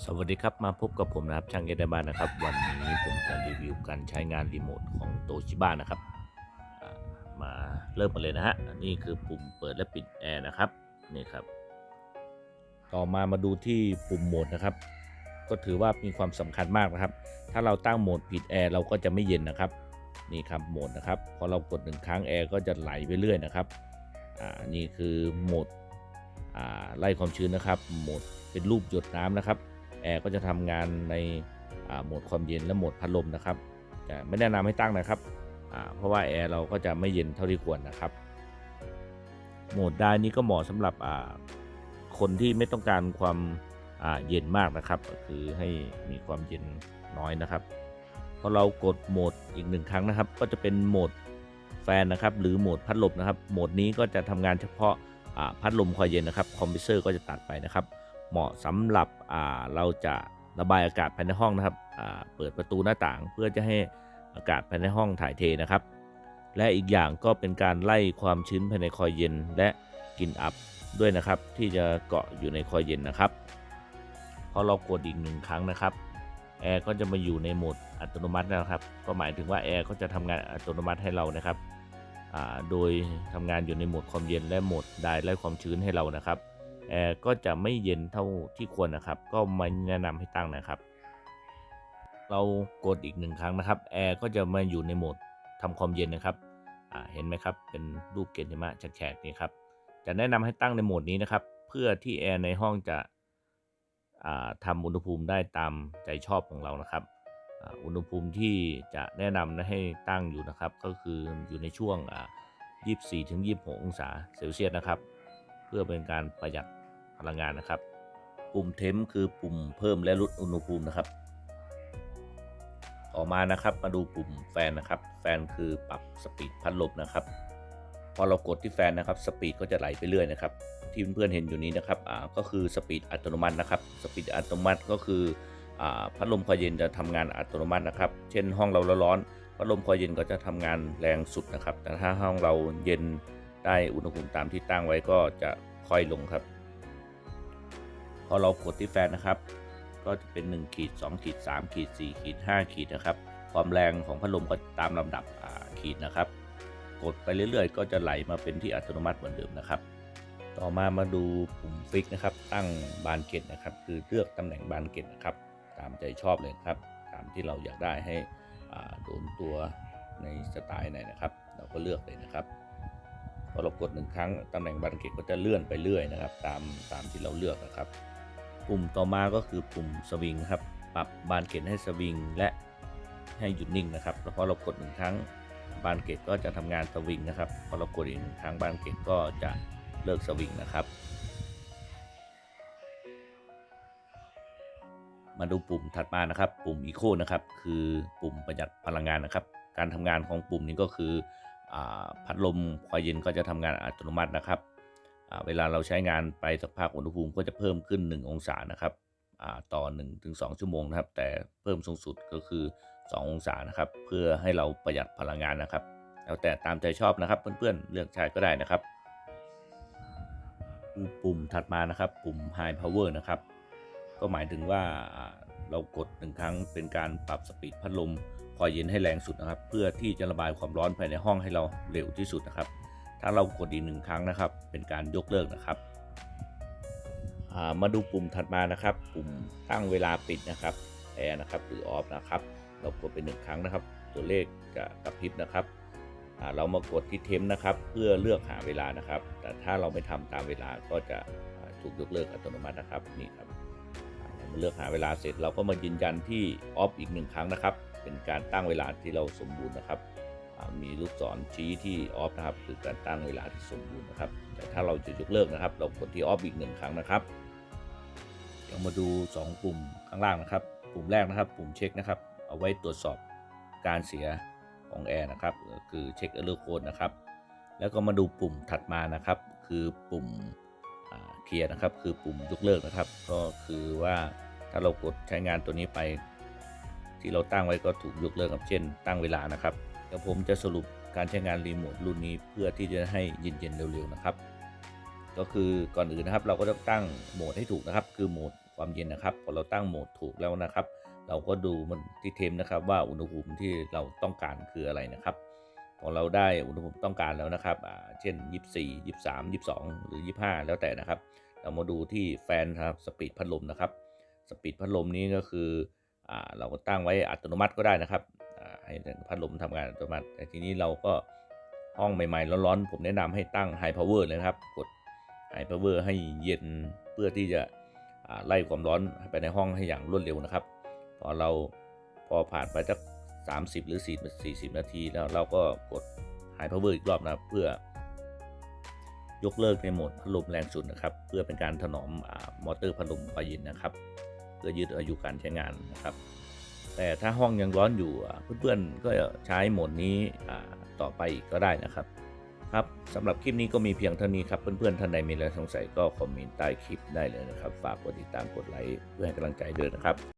สวัสดีครับมาพบกับผมนะครับช่างเอเดบ้านนะครับ วันนี้ผมจะรีวิวการใช้งานรีโมทของโตชิบ้านะครับมาเริ่มกันเลยนะฮะนี่คือปุ่มเปิดและปิดแอร์นะครับนี่ครับ ต่อมามาดูที่ปุ่มโหมดนะครับ ก็ถือว่ามีความสำคัญมากนะครับ ถ้าเราตั้งโหมดปิดแอร์เราก็จะไม่เย็นนะครับนี่ครับโหมดนะครับพอเรากดหนึ่งครั้งแอร์ก็จะไหลไปเรื่อยนะครับอ่านี่คือโหมดอ่าไล่ความชื้นนะครับโหมดเป็นรูปหยดน้ำนะครับ แอร์ก็จะทำงานในโหมดความเย็นและโหมดพัดลมนะครับแต่ไม่แนะนำให้ตั้งนะครับ เพราะว่าแอร์เราก็จะไม่เย็นเท่าที่ควรนะครับ โหมดได้นี้ก็เหมาะสำหรับคนที่ไม่ต้องการความเย็นมากนะครับก็คือให้มีความเย็นน้อยนะครับพอเรากดโหมดอีกหนึ่งครั้งนะครับ ก็จะเป็นโหมดแฟนนะครับ หรือโหมดพัดลมนะครับ โหมดนี้ก็จะทำงานเฉพาะพัดลมคอยเย็นนะครับ คอมพิวเซอร์ก็จะตัดไปนะครับ เหมาะสำหรับเราจะระบายอากาศภายในห้องนะครับเปิดประตูหน้าต่างเพื่อจะให้อากาศภายในห้องถ่ายเทนะครับ และอีกอย่างก็เป็นการไล่ความชื้นภายในคอยเย็นและกลิ่นอับด้วยนะครับ ที่จะเกาะอยู่ในคอยเย็นนะครับพอเรากดอีกหนึ่งครั้งนะครับแอร์ก็จะมาอยู่ในโหมดอัตโนมัตินะครับ ก็หมายถึงว่าแอร์ก็จะทำงานอัตโนมัติให้เรานะครับโดยทำงานอยู่ในโหมดความเย็นและโหมดไดไล่ความชื้นให้เรานะครับ แอร์ก็จะไม่เย็นเท่าที่ควรนะครับ ก็ม่แนะนำให้ตั้งนะครับ เรากดอีกหนึ่งครั้งนะครับแอร์ก็จะมาอยู่ในโหมดทำความเย็นนะครับเห็นไหมครับ เป็นรูปเกณฑ์หิมะแฉกนี่ครับ จะแนะนำให้ตั้งในโหมดนี้นะครับ เพื่อที่แอร์ในห้องจะอ่าทำอุณหภูมิได้ตามใจชอบของเรานะครับอุณหภูมิที่จะแนะนำให้ตั้งอยู่นะครับ ก็คืออยู่ในช่วง 24-26 องศาเซลเซียสนะครับ พื่อเป็นการประหยัดพลังงานนะครับ ปุ่มเทมคือปุ่มเพิ่มและลดอุณหภูมินะครับ ต่อมานะครับมาดูปุ่มแฟนนะครับ แฟนคือปรับสปีดพัดลมนะครับ พอเรากดที่แฟนนะครับสปีดก็จะไหลไปเรื่อยนะครับ ที่เพื่อนๆเห็นอยู่นี้นะครับอ่าก็คือสปีดอัตโนมัตินะครับสปีดอัตโนมัติก็คืออ่าพัดลมคอยเย็นจะทำงานอัตโนมัตินะครับ เช่นห้องเราร้อนพัดลมคอยเย็นก็จะทำงานแรงสุดนะครับ แต่ถ้าห้องเราเย็น ได้อุณหภูมิตามที่ตั้งไว้ก็จะค่อยลงครับ พอเรากดที่แฟนนะครับ ก็จะเป็น1ขีด2ขีด3ขีด4ขีด5ขีดนะครับ ความแรงของพัดลมก็ตามลำดับขีดนะครับ กดไปเรื่อยๆ ก็จะไหลมาเป็นที่อัตโนมัติเหมือนเดิมนะครับ ต่อมามาดูปุ่มฟิกนะครับ ตั้งบานเกตนะครับ คือเลือกตำแหน่งบานเกตนะครับ ตามใจชอบเลยครับ ตามที่เราอยากได้ให้โดนตัวในสไตล์ไหนนะครับ เราก็เลือกเลยนะครับ พอเรากดหนึ่งครั้งตำแหน่งบานเกตก็จะเลื่อนไปเรื่อยนะครับ ตามตามที่เราเลือกนะครับ ปุ่มต่อมาก็คือปุ่มสวิงครับ ปรับบานเกตให้สวิงและให้หยุดนิ่งนะครับ แล้วพอเรากดหนึ่งครั้งบานเกตก็จะทำงานสวิงนะครับ พอเรากดอีกหนึ่งครั้งบานเกตก็จะเลิกสวิงนะครับ มาดูปุ่มถัดมานะครับ ปุ่ม Eco นะครับ คือปุ่มประหยัดพลังงานนะครับ การทำงานของปุ่มนี้ก็คือ พัดลมควายเย็นก็จะทำงานอัตโนมัตินะครับ เวลาเราใช้งานไปสักพักอุณหภูมิก็จะเพิ่มขึ้น 1 องศานะครับอ่าต่อ1ถึง2ชั่วโมงนะครับ แต่เพิ่มสูงสุดก็คือ 2 องศานะครับ เพื่อให้เราประหยัดพลังงานนะครับ แล้วแต่ตามใจชอบนะครับ เพื่อนๆเลือกใช้ก็ได้นะครับ ปุ่มถัดมานะครับ ปุ่ม High Power นะครับ ก็หมายถึงว่าอ่าเรากดหนึ่งครั้งเป็นการปรับสปีดพัดลม คอยเย็นให้แรงสุดนะครับ เพื่อที่จะระบายความร้อนภายในห้องให้เราเร็วที่สุดนะครับ ถ้าเรากดอีกหนึ่งครั้งนะครับ เป็นการยกเลิกนะครับามาดูปุ่มถัดมานะครับ ปุ่มตั้งเวลาปิดนะครับแอร์นะครับหรือออฟนะครับ เรากดไปหนึ่งครั้งนะครับ ตัวเลขจะกระพริบนะครับเรามากดที่เทมนะครับ เพื่อเลือกหาเวลานะครับ แต่ถ้าเราไม่ทำตามเวลาก็จะถูกยกเลิกอัตโนมัตินะครับนี่ครับเลือกหาเวลาเสร็จเราก็มายืนยันที่ออฟอีกหนึ่งครั้งนะครับ เป็นการตั้งเวลาที่เราสมบูรณ์นะครับ มีลูกศรชี้ที่ออฟนะครับ คือการตั้งเวลาที่สมบูรณ์นะครับ แต่ถ้าเราจะยกเลิกนะครับ เรากดที่ออฟอีกหนึ่งครั้งนะครับเดี๋ยวมาดู 2 ปุ่มข้างล่างนะครับ ปุ่มแรกนะครับ ปุ่มเช็คนะครับ เอาไว้ตรวจสอบการเสียของแอร์นะครับ คือเช็คเออร์โค้ดนะครับ แล้วก็มาดูปุ่มถัดมานะครับ คือปุ่มเคลียร์นะครับ คือปุ่มยกเลิกนะครับ ก็คือว่าถ้าเรากดใช้งานตัวนี้ไป ที่เราตั้งไว้ก็ถูกยกเลิกครับเช่น ตั้งเวลานะครับเดี๋ยวผมจะสรุปการใช้งานรีโมทรุ่นนี้เพื่อที่จะให้เย็นๆเร็วๆนะครับ ก็คือก่อนอื่นนะครับเราก็ต้องตั้งโหมดให้ถูกนะครับ คือโหมดความเย็นนะครับพอเราตั้งโหมดถูกแล้วนะครับ เราก็ดูมันที่เทมนะครับ ว่าอุณหภูมิที่เราต้องการคืออะไรนะครับพอเราได้อุณหภูมิต้องการแล้วนะครับอ่าเช่น 24 23 22 หรือ 25 แล้วแต่นะครับ เรามาดูที่แฟนครับสปีดพัดลมนะครับ สปีดพัดลมนี้ก็คือ เราก็ตั้งไว้อัตโนมัติก็ได้นะครับให้พัดลมทำงานอัตโนมัติ แต่ทีนี้เราก็ห้องใหม่ๆร้อนๆผมแนะนำให้ตั้ง High Power เลยครับ กด High Power ให้เย็นเพื่อที่จะไล่ความร้อนไปในห้องให้อย่างรวดเร็วนะครับ พอเราพอผ่านไปสัก30 หรือ4 40นาทีแล้วเราก็กด High Power อีกรอบนะเพื่อยกเลิกในโหมดพัดลมแรงสุดนะครับ เพื่อเป็นการถนอมอมอเตอร์พัดลมไฟเย็นนะครับ เพื่อยืดอายุการใช้งานนะครับ แต่ถ้าห้องยังร้อนอยู่อะเพื่อนๆก็ใช้โหมดนี้ต่อไปอีกก็ได้นะครับ ครับสำหรับคลิปนี้ก็มีเพียงเท่านี้ครับเพื่อนๆท่านใดมีอะไรสงสัยก็คอมเมนต์ใต้คลิปได้เลยนะครับ ฝากกดติดตามกดไลค์เพื่อให้กำลังใจด้วยนะครับ